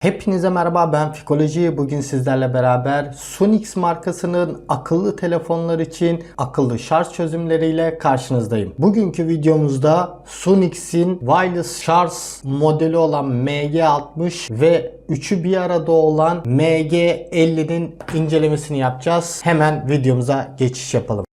Hepinize merhaba ben Fikoloji. Bugün sizlerle beraber Sunix markasının akıllı telefonlar için akıllı şarj çözümleriyle karşınızdayım. Bugünkü videomuzda Sunix'in wireless şarj modeli olan MG60 ve üçü bir arada olan MG50'nin incelemesini yapacağız. Hemen videomuza geçiş yapalım.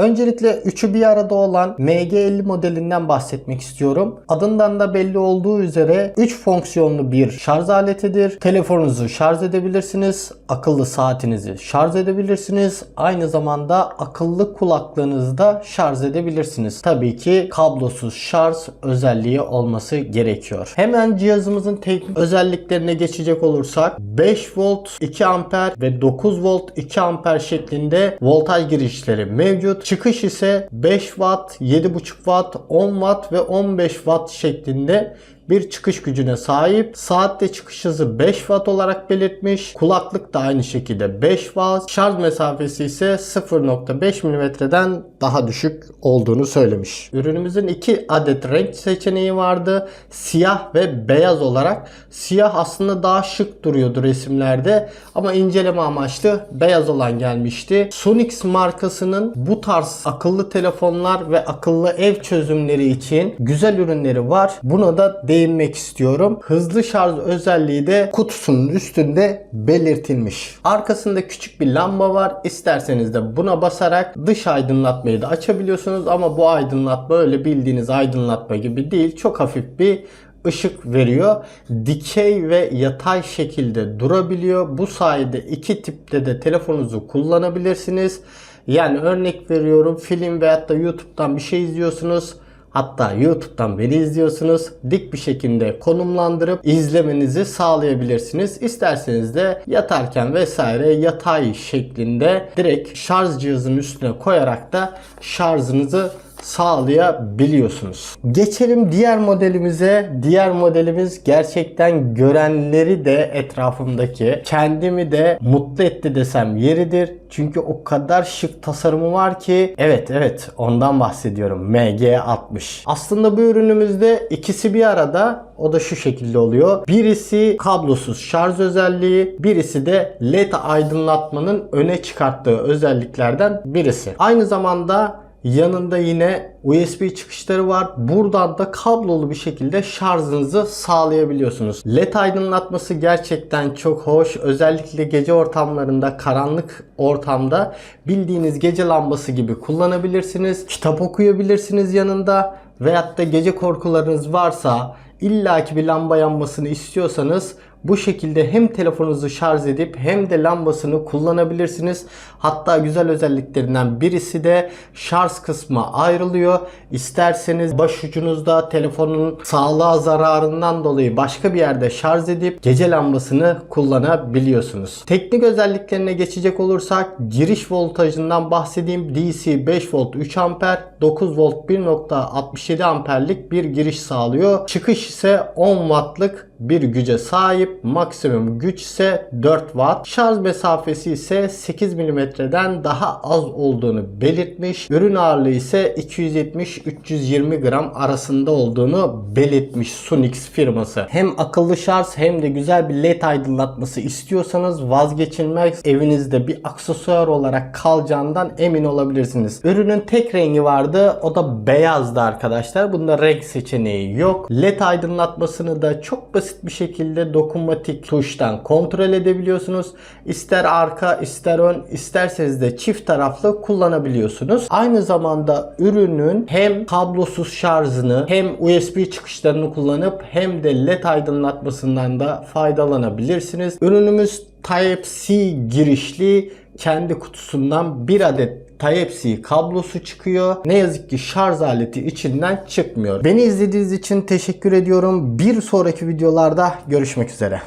Öncelikle üçü bir arada olan MG50 modelinden bahsetmek istiyorum. Adından da belli olduğu üzere 3 fonksiyonlu bir şarj aletidir. Telefonunuzu şarj edebilirsiniz, akıllı saatinizi şarj edebilirsiniz. Aynı zamanda akıllı kulaklığınızı da şarj edebilirsiniz. Tabii ki kablosuz şarj özelliği olması gerekiyor. Hemen cihazımızın teknik özelliklerine geçecek olursak 5 volt 2 amper ve 9 volt 2 amper şeklinde voltaj girişleri mevcut. Çıkış ise 5 watt, 7.5 watt, 10 watt ve 15 watt şeklinde bir çıkış gücüne sahip. Saatte çıkış hızı 5 watt olarak belirtmiş. Kulaklık da aynı şekilde 5 watt. Şarj mesafesi ise 0.5 mm'den daha düşük olduğunu söylemiş. Ürünümüzün 2 adet renk seçeneği vardı. Siyah ve beyaz olarak. Siyah aslında daha şık duruyordu resimlerde ama inceleme amaçlı beyaz olan gelmişti. Sonix markasının bu tarz akıllı telefonlar ve akıllı ev çözümleri için güzel ürünleri var. Buna da değinmek istiyorum. Hızlı şarj özelliği de kutusunun üstünde belirtilmiş. Arkasında küçük bir lamba var. İsterseniz de buna basarak dış aydınlatmayı da açabiliyorsunuz ama bu aydınlatma öyle bildiğiniz aydınlatma gibi değil. Çok hafif bir ışık veriyor. Dikey ve yatay şekilde durabiliyor. Bu sayede iki tipte de telefonunuzu kullanabilirsiniz. Yani örnek veriyorum film veyahut da YouTube'dan bir şey izliyorsunuz. Hatta YouTube'dan beni izliyorsunuz. Dik bir şekilde konumlandırıp izlemenizi sağlayabilirsiniz. İsterseniz de yatarken vesaire yatay şeklinde direkt şarj cihazının üstüne koyarak da şarjınızı sağlayabiliyorsunuz. Geçelim diğer modelimize. Diğer modelimiz gerçekten görenleri de etrafımdaki kendimi de mutlu etti desem yeridir. Çünkü o kadar şık tasarımı var ki evet evet ondan bahsediyorum. MG60. Aslında bu ürünümüzde ikisi bir arada o da şu şekilde oluyor. Birisi kablosuz şarj özelliği, birisi de led aydınlatmanın öne çıkarttığı özelliklerden birisi. Aynı zamanda Yanında yine USB çıkışları var. Buradan da kablolu bir şekilde şarjınızı sağlayabiliyorsunuz. LED aydınlatması gerçekten çok hoş. Özellikle gece ortamlarında, karanlık ortamda bildiğiniz gece lambası gibi kullanabilirsiniz. Kitap okuyabilirsiniz yanında. Veyahut da gece korkularınız varsa illaki bir lamba yanmasını istiyorsanız bu şekilde hem telefonunuzu şarj edip hem de lambasını kullanabilirsiniz. Hatta güzel özelliklerinden birisi de şarj kısmı ayrılıyor. İsterseniz başucunuzda telefonun sağlığa zararından dolayı başka bir yerde şarj edip gece lambasını kullanabiliyorsunuz. Teknik özelliklerine geçecek olursak giriş voltajından bahsedeyim. DC 5 volt 3 amper, 9 volt 1.67 amperlik bir giriş sağlıyor. Çıkış ise 10 wattlık bir güce sahip. Maksimum güç ise 4 watt. Şarj mesafesi ise 8 mm'den daha az olduğunu belirtmiş. Ürün ağırlığı ise 270-320 gram arasında olduğunu belirtmiş Sunix firması. Hem akıllı şarj hem de güzel bir led aydınlatması istiyorsanız vazgeçilmez evinizde bir aksesuar olarak kalacağından emin olabilirsiniz. Ürünün tek rengi vardı. O da beyazdı arkadaşlar. Bunda renk seçeneği yok. Led aydınlatmasını da çok basit bir şekilde dokunmatik tuştan kontrol edebiliyorsunuz. İster arka ister ön isterseniz de çift taraflı kullanabiliyorsunuz. Aynı zamanda ürünün hem kablosuz şarjını hem USB çıkışlarını kullanıp hem de led aydınlatmasından da faydalanabilirsiniz. Ürünümüz Type-C girişli kendi kutusundan bir adet Type-C kablosu çıkıyor. Ne yazık ki şarj aleti içinden çıkmıyor. Beni izlediğiniz için teşekkür ediyorum. Bir sonraki videolarda görüşmek üzere.